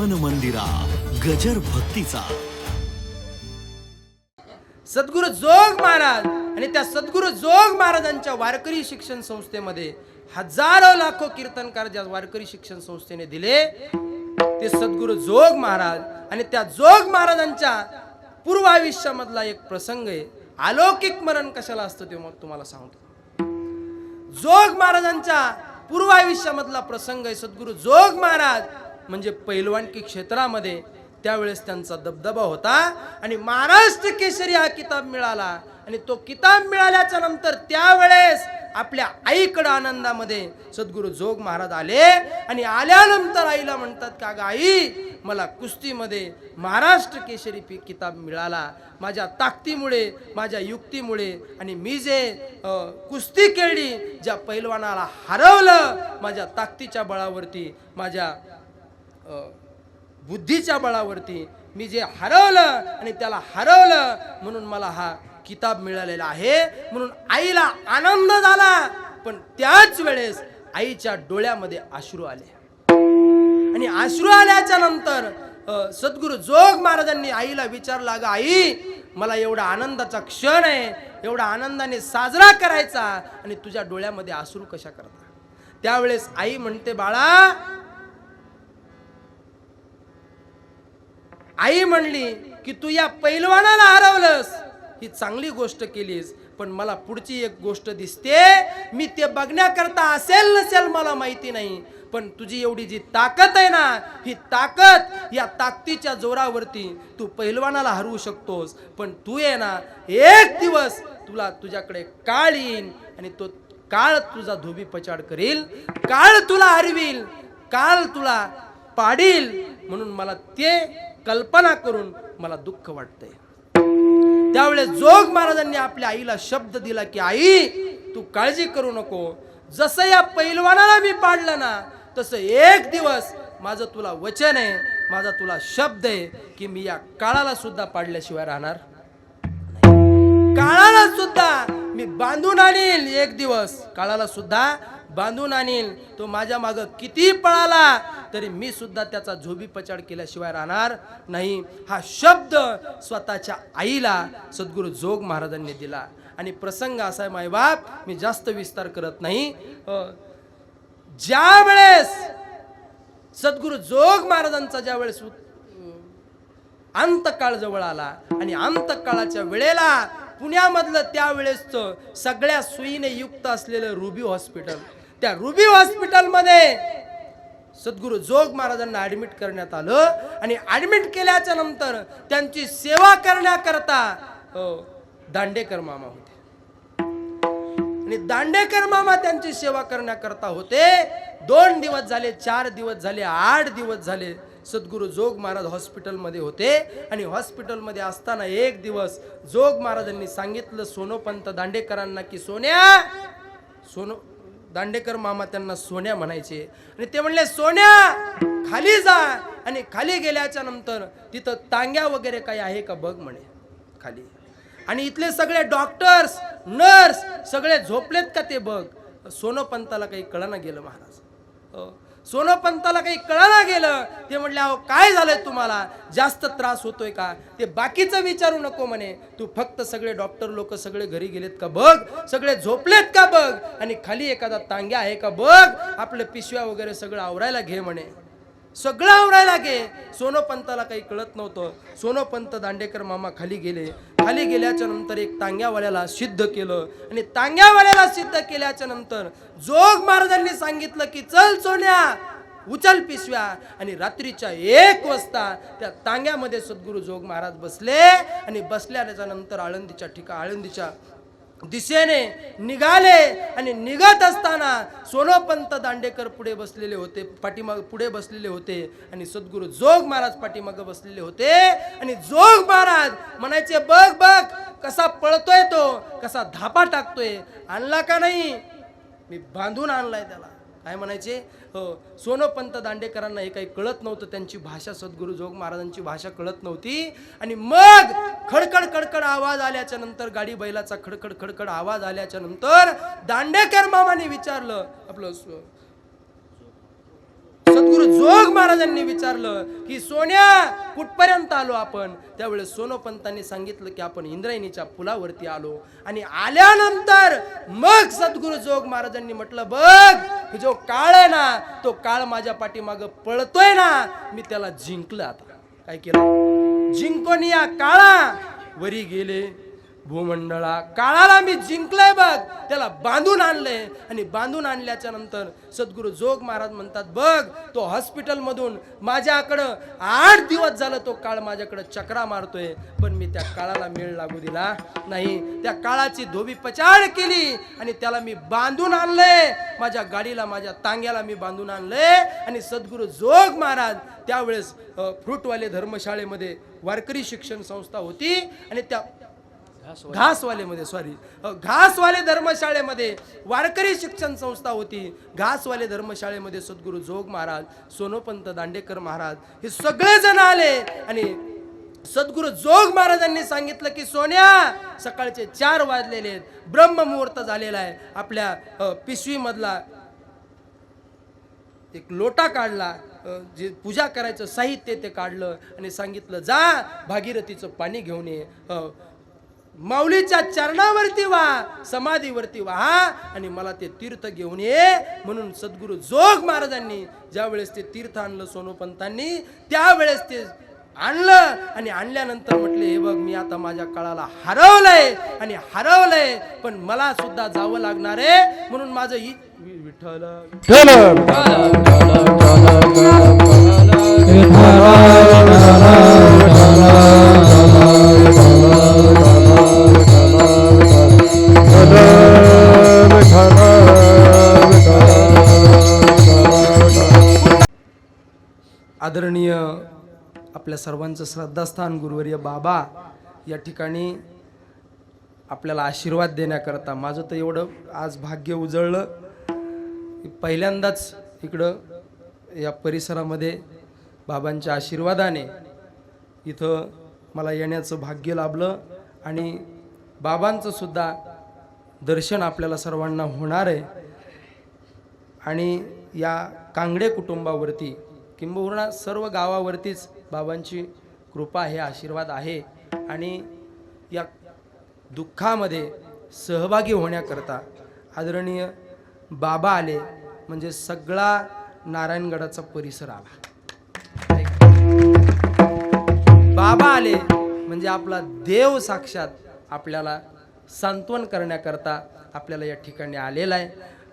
मन मंदिरा गजर भक्तीचा. सद्गुरु जोग महाराज आणि त्या सद्गुरु जोग महाराजांच्या वारकरी शिक्षण संस्थेमध्ये हजारो लाखो कीर्तनकार ज्या वारकरी शिक्षण संस्थेने दिले ते सद्गुरु जोग महाराज आणि त्या जोग महाराजांच्या पूर्व आयुष्यामधला एक प्रसंग आहे. अलौकिक मरण कशाला असतं ते मग तुम्हाला सांगतो. जोग महाराजांच्या पूर्व आयुष्यामधला प्रसंग आहे. सद्गुरु जोग महाराज म्हणजे पैलवानकी क्षेत्रामध्ये त्यावेळेस त्यांचा दबदबा होता. आणि महाराष्ट्र केसरी हा किताब मिळाला. आणि तो किताब मिळाल्याच्या नंतर त्यावेळेस आपल्या आईकडं आनंदामध्ये सद्गुरू जोग महाराज आले. आणि आल्यानंतर आईला म्हणतात का ग आई मला कुस्तीमध्ये महाराष्ट्र केसरी पी किताब मिळाला. माझ्या ताकदीमुळे माझ्या युक्तीमुळे आणि मी जे कुस्ती खेळली ज्या पैलवानाला हरवलं माझ्या ताकदीच्या बळावरती माझ्या बुद्धीच्या बळावरती मी जे हरवलं आणि त्याला हरवलं म्हणून मला हा किताब मिळालेला आहे. म्हणून आईला आनंद झाला. पण त्याच वेळेस आईच्या डोळ्यामध्ये अश्रू आले. आणि अश्रू आल्याच्यानंतर अ, सद्गुरू जोग महाराजांनी आईला विचारला ग आई मला एवढा आनंदाचा क्षण आहे. एवढा आनंदाने साजरा करायचा आणि तुझ्या डोळ्यामध्ये अश्रू कशा करता? त्यावेळेस आई म्हणते बाळा आई म्हणली की तू या पैलवानाला हरवलंस. ही चांगली गोष्ट केलीस पण मला पुढची एक गोष्ट दिसते. मी ते बघण्याकरता असेल नसेल मला माहिती नाही पण तुझी एवढी जी ताकद आहे ना ही ताकद या ताकदीच्या जोरावरती तू पैलवानाला हरवू शकतोस. पण तू ये ना एक दिवस तुला तुझ्याकडे काळ येईल आणि तो काळ तुझा धोबी पचाड करील काळ तुला हरवील काळ तुला पाडील. म्हणून मला ते कल्पना करून मला दुःख वाटतंय. त्यावेळेस जोग महाराजांनी आपल्या आईला शब्द दिला की आई तू काळजी करू नको. जसं या पैलवानाला मी पाडलं ना तसं एक दिवस माझं तुला वचन आहे माझा तुला शब्द आहे की मी या काळाला सुद्धा पाडल्याशिवाय राहणार काळाला सुद्धा मी बांधून आणील एक दिवस. काळाला सुद्धा बांधून आणील. तो माझ्या मागं किती पळाला तरी मी सुद्धा त्याचा झोबी पचाड केल्याशिवाय राहणार नाही. हा शब्द स्वतःच्या आईला सद्गुरू जोग महाराजांनी दिला. आणि प्रसंग असा आहे मायबाप मी जास्त विस्तार करत नाही. ज्या वेळेस सद्गुरू जोग महाराजांचा ज्या वेळेस अंतकाळ जवळ आला आणि अंतकाळाच्या वेळेला पुण्यामधलं त्यावेळेसचं सगळ्या सुईने युक्त असलेलं रुबी हॉस्पिटल त्या रुबी हॉस्पिटलमध्ये सद्गुरू जोग महाराजांना ऍडमिट करण्यात आलं आणि ऍडमिट केल्याच्यानंतर त्यांची सेवा करण्याकरता हो, दांडेकर मामा होते. आणि दांडेकर मामा त्यांची सेवा करण्याकरता होते. दोन दिवस झाले चार दिवस झाले आठ दिवस झाले सद्गुरू जोग महाराज हॉस्पिटलमध्ये होते. आणि हॉस्पिटलमध्ये असताना एक दिवस जोग महाराजांनी सांगितलं सोनोपंत दांडेकरांना की सोन्या सोनो दांडेकर मामा त्यांना सोन्या म्हणायचे. आणि ते म्हणले सोन्या खाली जा. आणि खाली गेल्याच्यानंतर तिथं तांग्या वगैरे काही आहे का बघ म्हणे खाली. आणि इथले सगळे डॉक्टर्स नर्स सगळे झोपलेत का ते बघ. सोनोपंताला काही कळना गेलं महाराज. सोनोपंताला काही कळायला गेलं ते म्हटले अहो काय झालंय तुम्हाला? जास्त त्रास होतोय का? ते बाकीचं विचारू नको म्हणे. तू फक्त सगळे डॉक्टर लोक सगळे घरी गेलेत का बघ? सगळे झोपलेत का बघ? आणि खाली एखादा तांग्या आहे का बघ? आपलं पिशव्या वगैरे सगळं आवरायला घे म्हणे. सगळं आवडायला गे सोनोपंताला काही कळत नव्हतं. सोनोपंत दांडेकर मामा खाली गेले. खाली गेल्याच्यानंतर एक तांग्यावाल्याला सिद्ध केलं. आणि तांग्यावाल्याला सिद्ध केल्याच्यानंतर जोग महाराजांनी सांगितलं की चल सोन्या उचल पिशव्या. आणि रात्रीच्या एक वाजता त्या तांग्यामध्ये सद्गुरू जोग महाराज बसले. आणि बसल्याच्या नंतर आळंदीच्या ठिका आळंदीच्या दिशेने निघाले आणि निघत असताना सोनोपंत दांडेकर पुढे बसलेले होते पाठीमाग पुढे बसलेले होते आणि सद्गुरू जोग महाराज पाठीमाग बसलेले होते. आणि जोग महाराज म्हणायचे बघ बघ कसा पळतोय तो कसा धापा टाकतोय आणला का नाही? मी बांधून आणलाय त्याला. काय म्हणायचे? हो सोनोपंत दांडेकरांना हे काही कळत नव्हतं त्यांची भाषा सद्गुरू जोग महाराजांची भाषा कळत नव्हती. आणि मग खडखड खडखड आवाज आल्याच्यानंतर गाडी बैलाचा खडखड खडखड आवाज आल्याच्यानंतर दांडेकर मामाने विचारलं आपलं जोग महाराजांनी विचारलं की सोन्या कुठपर्यंत आलो आपण? त्यावेळेस सोनोपंतांनी सांगितलं की आपण इंद्रायणीच्या पुलावरती आलो आणि आल्यानंतर मग सद्गुरु जोग महाराजांनी म्हटलं बघ जो काळ आहे ना तो काळ माझ्या पाठीमाग पळतोय ना मी त्याला जिंकलं आता. काय केलं? जिंकोनिया काळा वरी गेले. भूमंडळा काळाला मी जिंकलंय बघ. त्याला बांधून आणलंय. आणि बांधून आणल्याच्या नंतर सद्गुरू जोग महाराज म्हणतात बघ तो हॉस्पिटलमधून माझ्याकडं आठ दिवस झालं तो काळ माझ्याकडं चक्रा मारतोय. पण मी त्या काळाला मेळ लागू दिला नाही. त्या काळाची धोबी पचाड केली आणि त्याला मी बांधून आणलंय. माझ्या गाडीला माझ्या तांग्याला मी बांधून आणलंय. आणि सद्गुरू जोग महाराज त्यावेळेस फ्रूटवाले धर्मशाळेमध्ये वारकरी शिक्षण संस्था होती. आणि त्या घासवालेमध्ये सॉरी घासवाले धर्मशाळेमध्ये वारकरी शिक्षण संस्था होती. घासवाले धर्मशाळेमध्ये सद्गुरू जोग महाराज सोनोपंत दांडेकर महाराज हे सगळे जण आले आणि सद्गुरू जोग महाराजांनी सांगितलं की सोन्या सकाळचे चार वाजलेले आहेत. ब्रह्ममुहूर्त झालेला आहे. आपल्या पिशवीमधला एक लोटा काढला. जे पूजा करायचं साहित्य ते काढलं आणि सांगितलं जा भागीरथीचं पाणी घेऊन ये. माऊलीच्या चरणावरती व्हा समाधीवरती व्हा आणि मला ते तीर्थ घेऊन ये म्हणून सद्गुरू जोग महाराजांनी ज्या वेळेस ते तीर्थ आणलं सोनोपंतांनी त्यावेळेस ते आणलं आणि आणल्यानंतर म्हटले हे बघ मी आता माझ्या काळाला हरवलंय आणि हरवलंय पण मला सुद्धा जावं लागणार आहे म्हणून माझं वि- विठ्ठल आदरणीय आपल्या सर्वांचं श्रद्धास्थान गुरुवर्य बाबा या ठिकाणी आपल्याला आशीर्वाद देण्याकरता माझं तर एवढं आज भाग्य उजळलं. पहिल्यांदाच इकडं या परिसरामध्ये बाबांच्या आशीर्वादाने इथं मला येण्याचं भाग्य लाभलं आणि बाबांचं सुद्धा दर्शन आपल्याला सर्वांना होणार आहे. आणि या कांगडे कुटुंबावरती किंबहुना सर्व गावावरतीच बाबांची कृपा हे आशीर्वाद आहे आणि या दुःखामध्ये सहभागी होण्याकरता आदरणीय बाबा आले म्हणजे सगळा नारायणगडाचा परिसर आला. बाबा आले म्हणजे आपला देव साक्षात आपल्याला सांत्वन करण्याकरता आपल्याला या ठिकाणी आलेला आहे.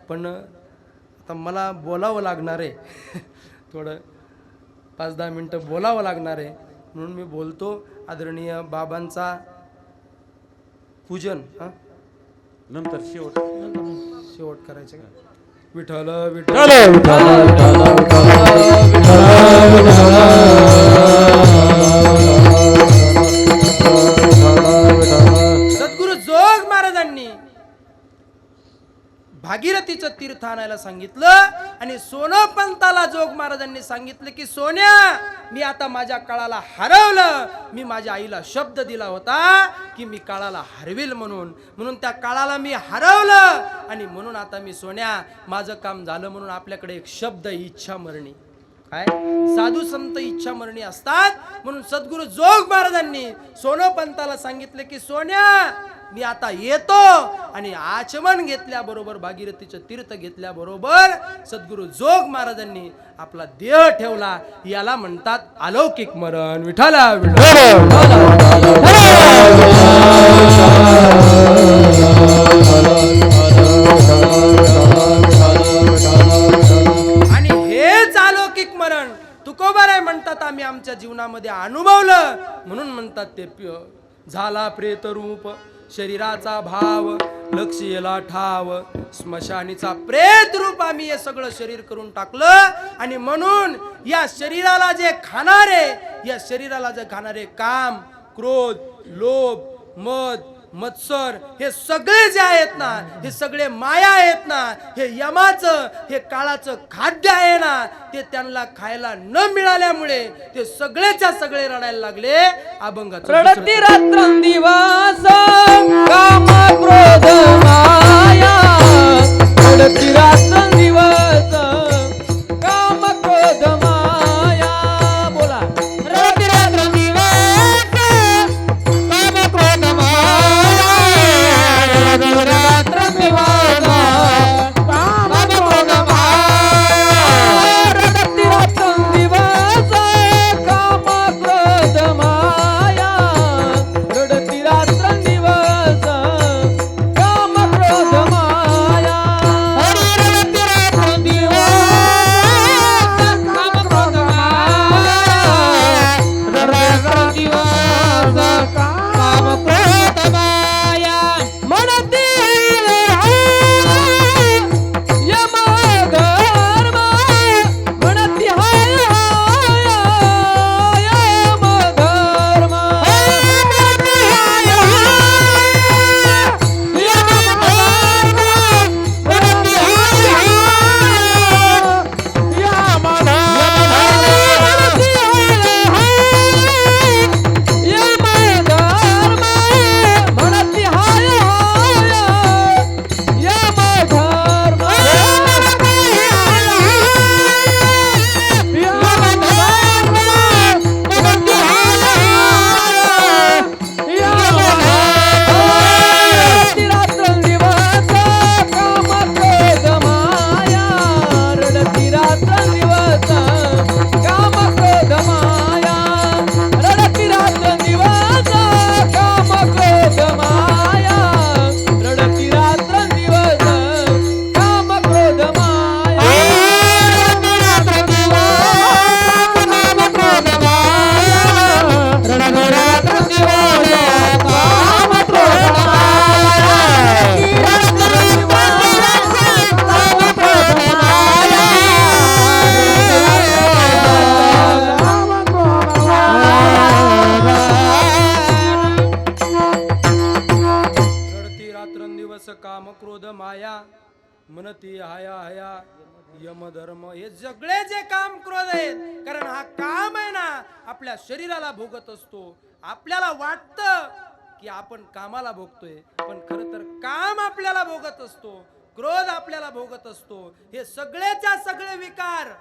पण आता मला बोलावं लागणार आहे. थोडं पाच दहा मिनटं बोलावं लागणार आहे म्हणून मी बोलतो आदरणीय बाबांचा पूजन हां नंतर शेवट शेवट करायचं का विठ्ठल विठ्ठल सद्गुरु तिचं तीर्थ आणायला सांगितलं आणि सोनोपंताला जोग महाराजांनी सांगितलं की सोन्या मी आता माझ्या काळाला हरवलं. मी माझ्या आईला शब्द दिला होता की मी काळाला हरवेल म्हणून. म्हणून त्या काळाला मी हरवलं आणि म्हणून आता मी सोन्या माझं काम झालं म्हणून आपल्याकडे एक शब्द इच्छा मरणी. काय? साधू संत इच्छा मरणी असतात. म्हणून सद्गुरू जोग महाराजांनी सोनोपंताला सांगितले की सोन्या मी आता येतो आणि आचमन घेतल्याबरोबर भागीरथीचं तीर्थ घेतल्याबरोबर सद्गुरू जोग महाराजांनी आपला देह ठेवला. याला म्हणतात अलौकिक मरण. विठाला आणि हेच अलौकिक मरण. तुकोबाराय म्हणतात आम्ही आमच्या जीवनामध्ये अनुभवलं. म्हणून म्हणतात ते प्य- झाला प्रेतरू शरीराचा भाव लक्ष येला ठाव स्मशानीचा प्रेत रूप आम्ही हे सगळं शरीर करून टाकलं. आणि म्हणून या शरीराला जे खाणारे या शरीराला जे खाणारे काम क्रोध लोभ मद मत्सर हे सगळे जे आहेत ना हे सगळे माया आहेत ना हे यमाचं हे काळाचं खाद्य आहे ना ते त्यांना खायला न मिळाल्यामुळे ते सगळेच्या सगळे रडायला लागले. अभंगाचं रडती रात्रंदिवस काम क्रोध माया. रडती रात्रंदिवस काम क्रोध माया. हे सगळे जे काम क्रोध आहेत कारण हा काम आहे ना आपल्या शरीराला भोगत असतो. आपल्याला वाटतं की आपण कामाला भोगतोय पण खरं तर काम आपल्याला भोगत असतो क्रोध आपल्याला भोगत असतो. हे सगळेच्या सगळे विकार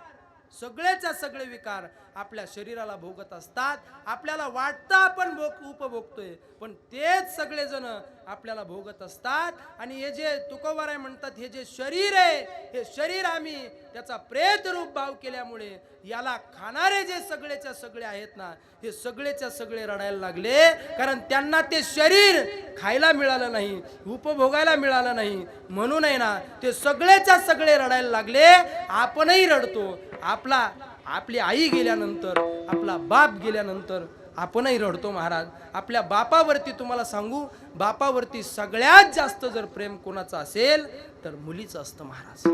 सगळेच्या सगळे विकार आपल्या शरीराला भोगत असतात. आपल्याला वाटतं आपण भोग उपभोगतोय पण तेच सगळेजण आपल्याला भोगत असतात. आणि हे जे तुकोबाराय म्हणतात हे जे शरीर आहे हे शरीर आम्ही त्याचा प्रेत रूप भाव केल्यामुळे याला खाणारे जे सगळेच्या सगळे आहेत ना हे सगळेच्या सगळे रडायला लागले. कारण त्यांना ते शरीर खायला मिळालं नाही उपभोगायला मिळालं नाही. म्हणून आहे ना ते सगळेच्या सगळे रडायला लागले. आपणही रडतो. आपला आपली आई गेल्यानंतर आपला बाप गेल्यानंतर आपणही रडतो महाराज. आपल्या बापावरती तुम्हाला सांगू बापावरती सगळ्यात जास्त जर प्रेम कोणाचं असेल तर मुलीचं असतं महाराज.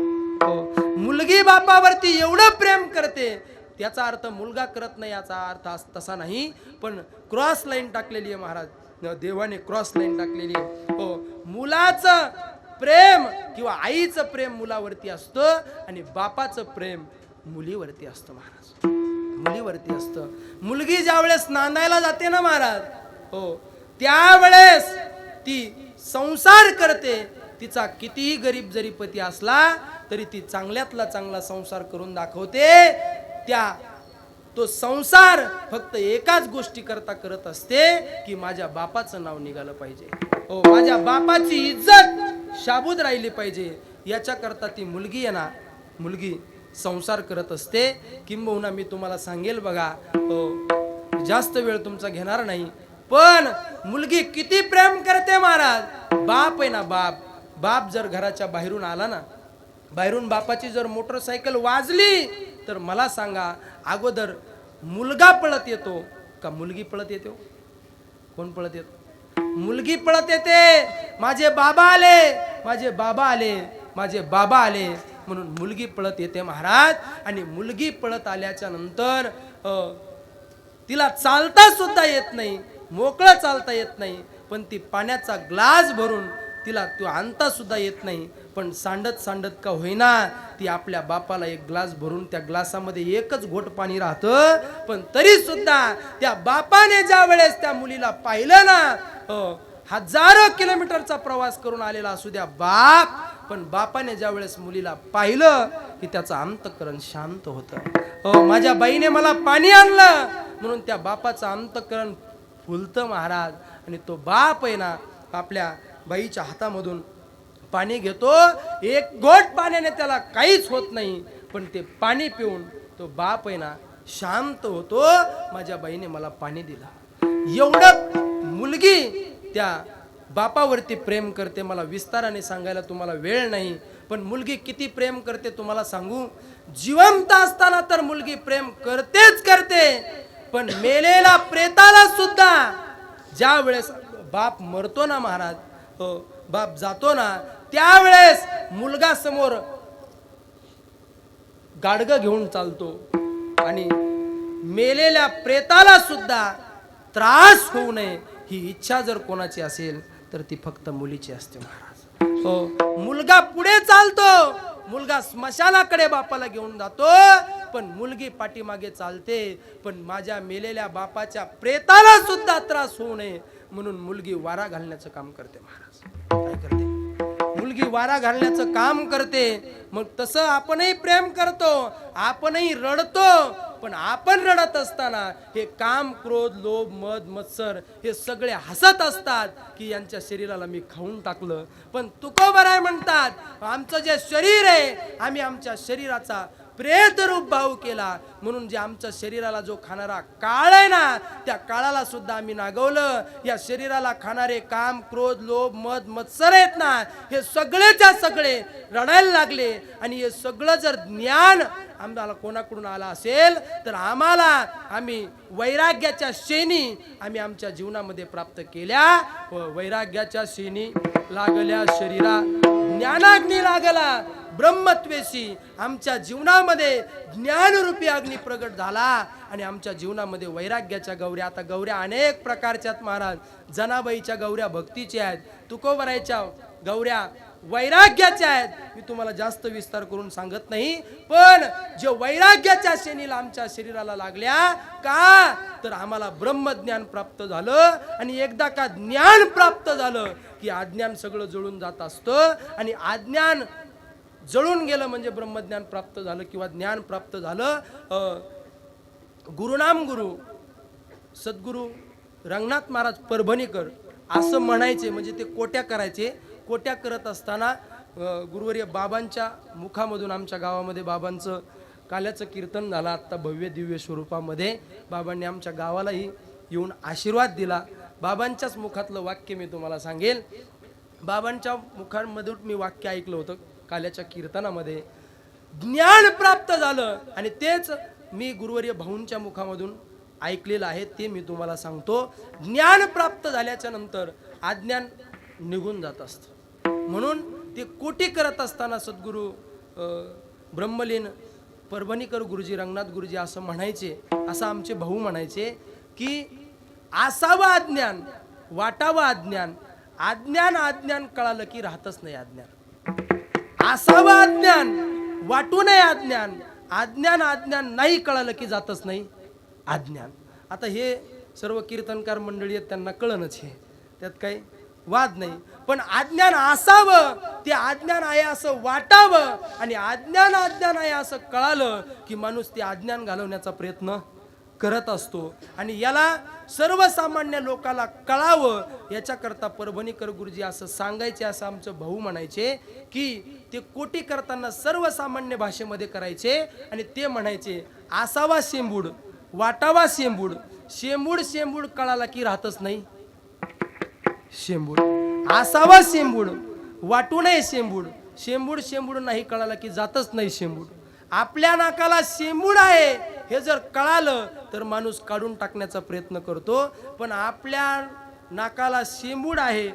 हो. मुलगी बापावरती एवढं प्रेम करते त्याचा अर्थ मुलगा करत नाही याचा अर्थ अस- तसा नाही. पण क्रॉस लाईन टाकलेली आहे महाराज. देवाने क्रॉस लाईन टाकलेली आहे. हो. मुलाचं प्रेम किंवा आईचं प्रेम मुलावरती असतं आणि बापाचं प्रेम मुलीवरती असतं महाराज. मुलीवरती असतं. मुलगी ज्यावेळेस नांदायला जाते ना महाराज हो त्यावेळेस ती संसार करते. तिचा कितीही गरीब जरी पती असला तरी ती चांगल्यातला चांगला संसार करून दाखवते. त्या तो संसार फक्त एकाच गोष्टी करता करत असते की माझ्या बापाचं नाव निघालं पाहिजे. हो माझ्या बापाची इज्जत शाबूत राहिली पाहिजे. याच्याकरता ती मुलगी आहे ना मुलगी संसार करत असते. किंबहुना मी तुम्हाला सांगेल बघा जास्त वेळ तुमचा घेणार नाही. पण मुलगी किती प्रेम करते महाराज. बाप आहे ना बाप. बाप जर घराच्या बाहेरून आला ना बाहेरून बापाची जर मोटरसायकल वाजली तर मला सांगा अगोदर मुलगा पळत येतो का मुलगी पळत येतो हो? कोण पळत येतो? मुलगी पळत येते. माझे बाबा आले माझे बाबा आले माझे बाबा आले. म्हणून मुलगी पळत येते महाराज. आणि मुलगी पळत आल्याच्यानंतर तिला चालता सुद्धा येत नाही. मोकळं चालता येत नाही. पण ती पाण्याचा ग्लास भरून तिला तो आणता सुद्धा येत नाही. पण सांडत सांडत का होईना ती आपल्या बापाला एक ग्लास भरून त्या ग्लासामध्ये एकच घोट पाणी राहतं. पण तरी सुद्धा त्या बापाने ज्या वेळेस त्या मुलीला पाहिलं ना हजारो किलोमीटरचा प्रवास करून आलेला असू द्या बाप पण बापाने ज्या वेळेस मुलीला पाहिलं की त्याचं अंतकरण शांत होतं. माझ्या बाईने मला पाणी आणलं म्हणून त्या बापाचं अंतकरण फुलतं महाराज. आणि तो बाप आहे ना आपल्या बाईच्या हातामधून पाणी घेतो. एक गोट पाण्याने त्याला काहीच होत नाही पण ते पाणी पिऊन तो बाप आहे ना शांत होतो. माझ्या बाईने मला पाणी दिलं. एवढं मुलगी त्या बापावरती प्रेम करते मला विस्ताराने सांगायला तुम्हाला वेळ नाही पण मुलगी किती प्रेम करते तुम्हाला सांगू? जिवंत असताना तर मुलगी प्रेम करतेच करते पण मेलेला प्रेताला सुद्धा. ज्या वेळेस बाप मरतो ना महाराज हो बाप जातो ना त्यावेळेस मुलगा समोर गाडगं घेऊन चालतो आणि मेलेल्या प्रेताला सुद्धा त्रास होऊ नये ही इच्छा जर कोणाची असेल तर ती फक्त मुलीची असते महाराज. हो. मुलगा पुढे चालतो. मुलगा स्मशानाकडे बापाला घेऊन जातो. पण मुलगी पाठीमागे चालते. पण माझ्या मेलेल्या बापाच्या प्रेताला सुद्धा त्रास होऊ नये. म्हणून मुलगी वारा घालण्याचं काम करते महाराज. करते मुलगी वारा घालण्याचं काम करते. मग तसं आपणही प्रेम करतो आपणही रडतो पण आपण रडत असताना हे काम क्रोध लोभ मद मत्सर हे सगळे हसत असतात की यांच्या शरीराला मी खाऊन टाकलं. पण तुकोबराय म्हणतात आमचं जे शरीर आहे आम्ही आमच्या शरीराचा प्रेत रूप भाऊ केला. म्हणून जे आमच्या शरीराला जो खाणारा काळ आहे ना त्या काळाला सुद्धा आम्ही नागवलं. या शरीराला खाणारे काम क्रोध लोभ मध मत्सर आहेत ना हे सगळेच्या सगळे रडायला लागले. आणि हे सगळं जर ज्ञान आम्हाला कोणाकडून आला असेल तर आम्हाला आम्ही वैराग्याच्या शेणी आम्ही आमच्या जीवनामध्ये प्राप्त केल्या. व वैराग्याच्या शेणी लागल्या शरीरा ज्ञानाग्नी लागला. ब्रह्मत्वेशी आमच्या जीवनामध्ये ज्ञानरूपी अग्नी प्रगट झाला आणि आमच्या जीवनामध्ये वैराग्याच्या गौऱ्या. आता गौऱ्या अनेक प्रकारच्या आहेत महाराज. जनाबाईच्या गौऱ्या भक्तीच्या आहेत. तुकोबरायच्या गौऱ्या वैराग्याच्या आहेत. मी तुम्हाला जास्त विस्तार करून सांगत नाही पण जे वैराग्याच्या श्रेणीला आमच्या शरीराला लागल्या का? तर आम्हाला ब्रह्मज्ञान प्राप्त झालं आणि एकदा का ज्ञान प्राप्त झालं की अज्ञान सगळं जुळून जात असतं आणि अज्ञान जळून गेलं म्हणजे ब्रह्मज्ञान प्राप्त झालं किंवा ज्ञान प्राप्त झालं गुरुनाम गुरु सद्गुरू रंगनाथ महाराज परभणीकर असं म्हणायचे म्हणजे ते कोट्या करायचे. कोट्या करत असताना गुरुवर्य बाबांच्या मुखामधून आमच्या गावामध्ये बाबांचं काल्याचं कीर्तन झालं. आत्ता भव्य दिव्य स्वरूपामध्ये बाबांनी आमच्या गावालाही येऊन आशीर्वाद दिला. बाबांच्याच मुखातलं वाक्य मी तुम्हाला सांगेल. बाबांच्या मुखांमधून मी वाक्य ऐकलं होतं. काल्याच्या कीर्तनामध्ये ज्ञान प्राप्त झालं. आणि तेच मी गुरुवर्य भाऊंच्या मुखामधून ऐकलेलं आहे ते मी तुम्हाला सांगतो. ज्ञान प्राप्त झाल्याच्यानंतर अज्ञान निघून जात असतं. म्हणून ते कोटी करत असताना सद्गुरू ब्रह्मलीन परभणीकर गुरुजी रंगनाथ गुरुजी असं म्हणायचे असं आमचे भाऊ म्हणायचे की असावं अज्ञान वाटावं अज्ञान. अज्ञान अज्ञान कळालं की राहतच नाही अज्ञान. असावं अज्ञान वाटू नये अज्ञान. अज्ञान अज्ञान नाही कळालं की जातच नाही. अज्ञान. आता हे सर्व कीर्तनकार मंडळी आहेत त्यांना कळणच हे. त्यात काही वाद नाही. पण अज्ञान असावं ते अज्ञान आहे असं वाटावं आणि अज्ञान अज्ञान आहे असं कळालं की माणूस ते अज्ञान घालवण्याचा प्रयत्न करत असतो. आणि याला सर्वसामान्य लोकाला कळावं याच्याकरता परभणीकर गुरुजी असं सांगायचे असं आमचं भाऊ म्हणायचे की ते कोटी करताना सर्वसामान्य भाषेमध्ये करायचे आणि ते म्हणायचे आसावा शेंबूड वाटावा शेंबूड शेंबूड शेंबूड कळाला की राहतच नाही. शेंबूड. असावा शेंबूड वाटू नये शेंबूड शेंबूड शेंबूड नाही कळाला की जातच नाही शेंबूड. आपल्या नाकाला शेंबूड आहे. हे जर कळालं तर माणूस काढून टाकण्याचा प्रयत्न करतो. पण आपल्या नाकाला शेंबूड आहे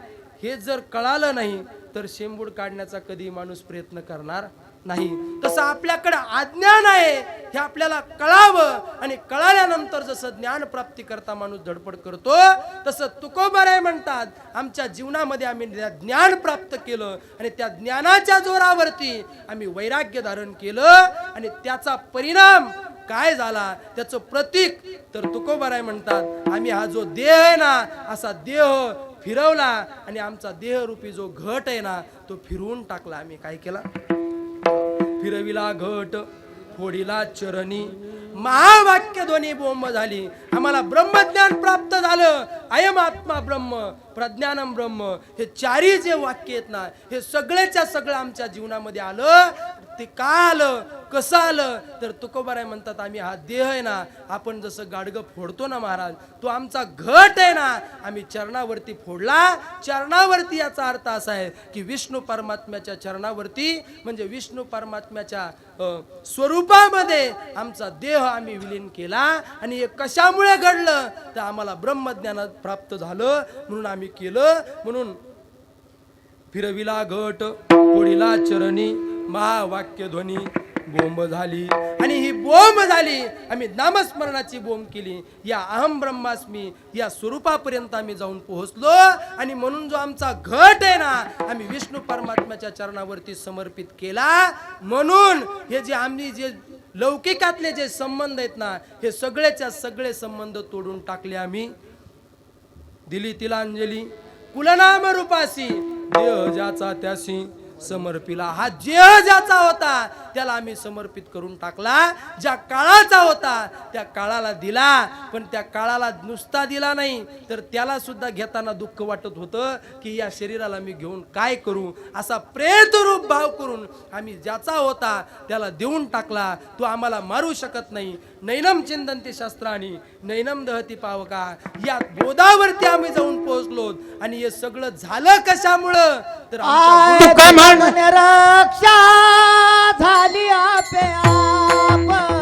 हे जर कळालं नाही तर शेंबूड काढण्याचा कधी माणूस प्रयत्न करणार नाही. तसं आपल्याकडे अज्ञान आहे हे आपल्याला कळावं. आणि कळाल्यानंतर जसं ज्ञान प्राप्ती करता माणूस धडपड करतो तसं तुकोबाराय म्हणतात आमच्या जीवनामध्ये आम्ही ज्ञान प्राप्त केलं आणि त्या ज्ञानाच्या जोरावरती आम्ही वैराग्य धारण केलं आणि त्याचा परिणाम काय झाला त्याचं प्रतीक तर तुकोबाराय म्हणतात आम्ही हा जो देह आहे ना असा देह फिरवला आणि आमचा देहरूपी जो घट आहे ना तो फिरवून टाकला. आम्ही काय केला? फिरविला घट फोडीला चरणी. महावाक्य ध्वनी बोंब झाली. आम्हाला ब्रह्मज्ञान प्राप्त झालं. अयम आत्मा ब्रह्म प्रज्ञानम ब्रह्म. हे चारही जे वाक्य आहेत ना हे सगळेच्या सगळं आमच्या जीवनामध्ये आलं. ते का आलं? कसं आलं? तर तुकोबाराय म्हणतात आम्ही हा देह आहे ना आपण जसं गाडगं फोडतो ना महाराज तो आमचा घट आहे ना आम्ही चरणावरती फोडला. चरणावरती याचा अर्थ असा आहे की विष्णू परमात्म्याच्या चरणावरती म्हणजे विष्णू परमात्म्याच्या स्वरूपामध्ये आमचा देह आम्ही विलीन केला आणि हे कशामुळे घडलं? तर आम्हाला ब्रह्मज्ञान प्राप्त झालं म्हणून आम्ही केलं. म्हणून फिरविला घट पुढीला चरणी महावाक्य ध्वनी बोंब झाली. आणि ही बोंब झाली आम्ही नामस्मरणाची बोंब केली. या अहम ब्रह्मास्मी या स्वरूपापर्यंत आम्ही जाऊन पोहोचलो. आणि म्हणून जो आमचा घट आहे ना आम्ही विष्णू परमात्म्याच्या चरणावरती समर्पित केला. म्हणून हे जे आम्ही जे लौकिकातले जे संबंध आहेत ना हे सगळेच्या सगळे संबंध तोडून टाकले आम्ही. दिली तिला अंजली कुलनाम रूपासी देह ज्याचा त्यासी. समर्पिला. हा जे ज्याचा होता त्याला आम्ही समर्पित करून टाकला. ज्या काळाचा होता त्या काळाला दिला. पण त्या काळाला नुसता दिला नाही तर त्याला सुद्धा घेताना दुःख वाटत होतं की या शरीराला मी घेऊन काय करू? असा प्रेतरूप भाव करून आम्ही ज्याचा होता त्याला देऊन टाकला. तो आम्हाला मारू शकत नाही. नैनम चिंतनते शस्त्राणी नैनम दहती पावका. या बोधावरती आम्ही जाऊन पोहोचलो आणि हे सगळं झालं कशामुळं? तर आमच्या रक्षा झाली आपे आप.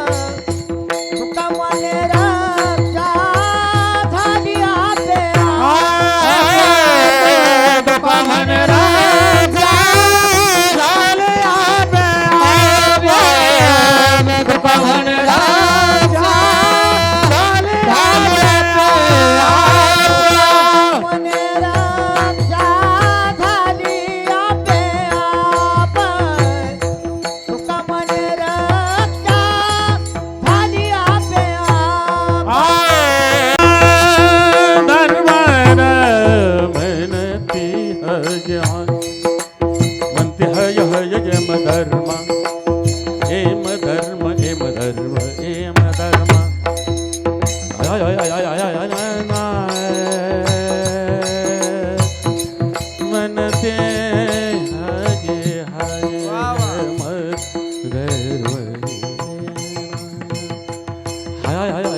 아니아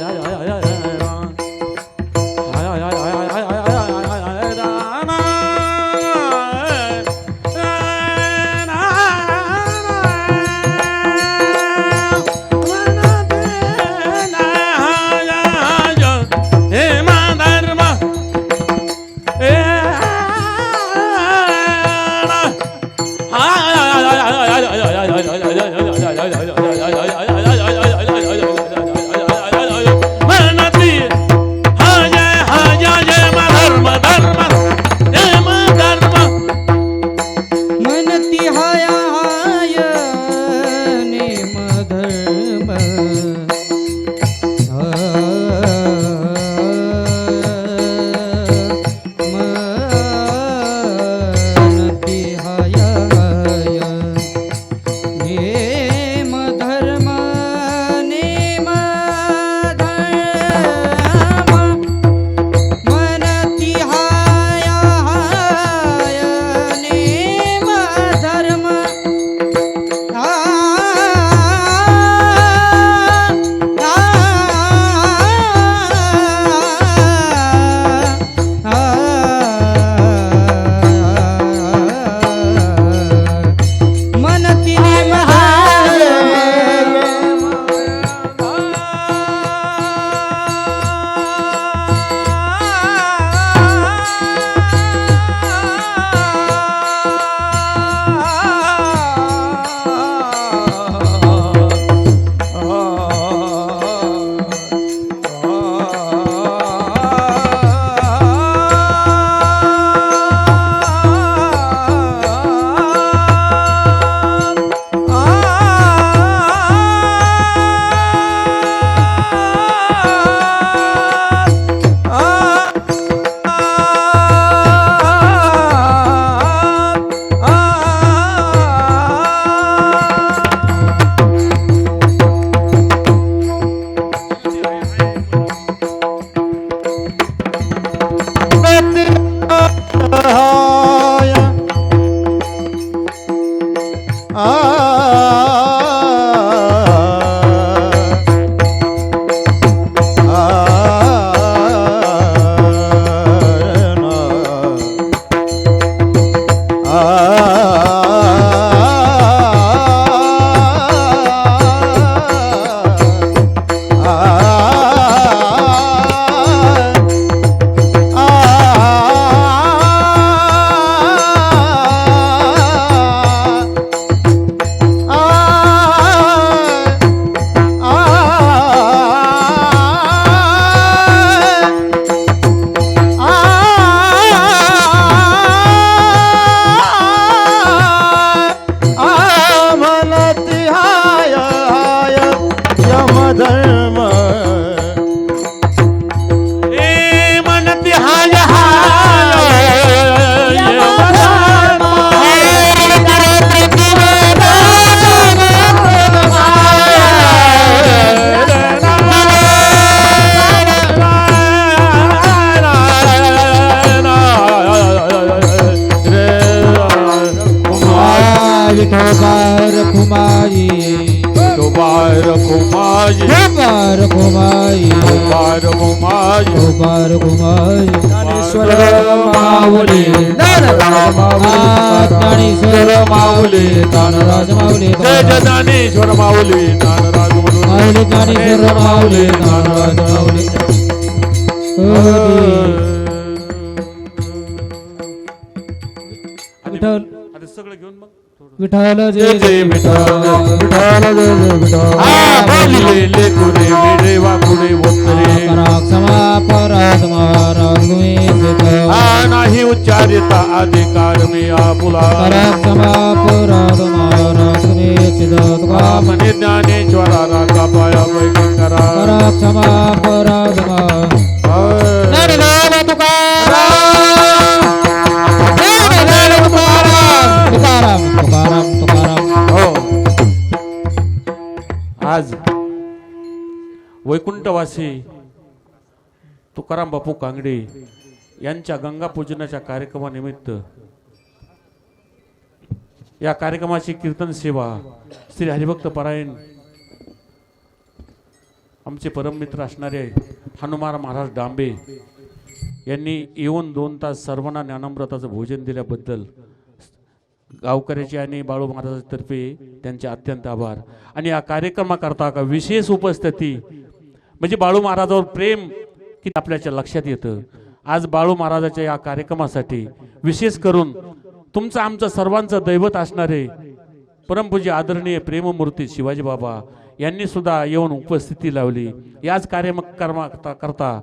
विठोबार कुमारी बार कुमारी बार कुमारी बार कुमारी बार कुमारी ज्ञानेश्वर माऊली ज्ञानेश्वर माऊली तानराज माऊली ज्ञानेश्वर माऊली म्हणून माऊली ज्ञानेश्वर माऊली तानराज माऊली विठाल जय जय विठाल विठाल जय जय विठाल लेकुरे वेडे वाकुडे वोतरे पराक्षमा पराधमा राघुमे सित नाही उच्चारिता आदि कारमे आपुला. पराक्षमा पराधमा राघुमे सित ज्ञानेश्वरा राका पाया वैकंकरा पराक्षमा पराध वैकुंठवासी तुकाराम बापू कांगडे यांच्या गंगा पूजनाच्या कार्यक्रमानिमित्त या कार्यक्रमाची कीर्तन सेवा श्री हरिभक्त परायण आमचे परममित्र असणारे हनुमान महाराज डांबे यांनी येऊन दोन तास सर्वांना ज्ञानामृताचं भोजन दिल्याबद्दल गावकऱ्याचे आणि बाळू महाराजातर्फे त्यांचे अत्यंत आभार. आणि या कार्यक्रमाकरता का विशेष उपस्थिती म्हणजे बाळू महाराजावर प्रेम की आपल्याच्या लक्षात येतं. आज बाळू महाराजाच्या या कार्यक्रमासाठी विशेष करून तुमचं आमचं सर्वांचं दैवत असणारे परमपूज्य आदरणीय प्रेममूर्ती शिवाजी बाबा यांनी सुद्धा येऊन उपस्थिती लावली. याच कार्यक्रमा करता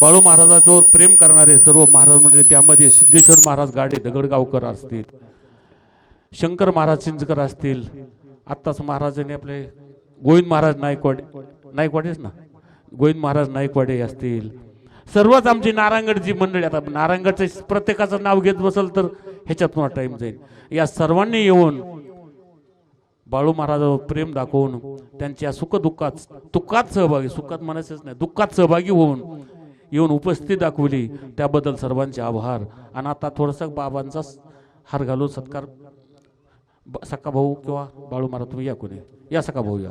बाळू महाराजांवर प्रेम करणारे सर्व महाराज म्हणजे त्यामध्ये सिद्धेश्वर महाराज गाडे दगडगावकर असतील शंकर महाराज चिंचकर असतील आत्ताच महाराजांनी आपले गोविंद महाराज नायकवाडे नायकवाडेच ना. गोविंद महाराज नायकवाडे असतील. सर्वच आमची नारायणगडची मंडळी आता नारायणगडचं प्रत्येकाचं नाव घेत बसल तर ह्याच्यात तुम्हाला टाईम जाईल. या सर्वांनी येऊन बाळू महाराजावर प्रेम दाखवून त्यांच्या सुखदुःखात दुःखात सहभागी सुखात म्हणायचंच नाही दुःखात सहभागी होऊन येऊन उपस्थिती दाखवली. त्याबद्दल सर्वांचे आभार. आणि आता थोडंसं बाबांचा हार घालून सत्कार ब- भाऊ किंवा बाळू महाराज तुम्ही या कोणी? या सखा भाऊ या.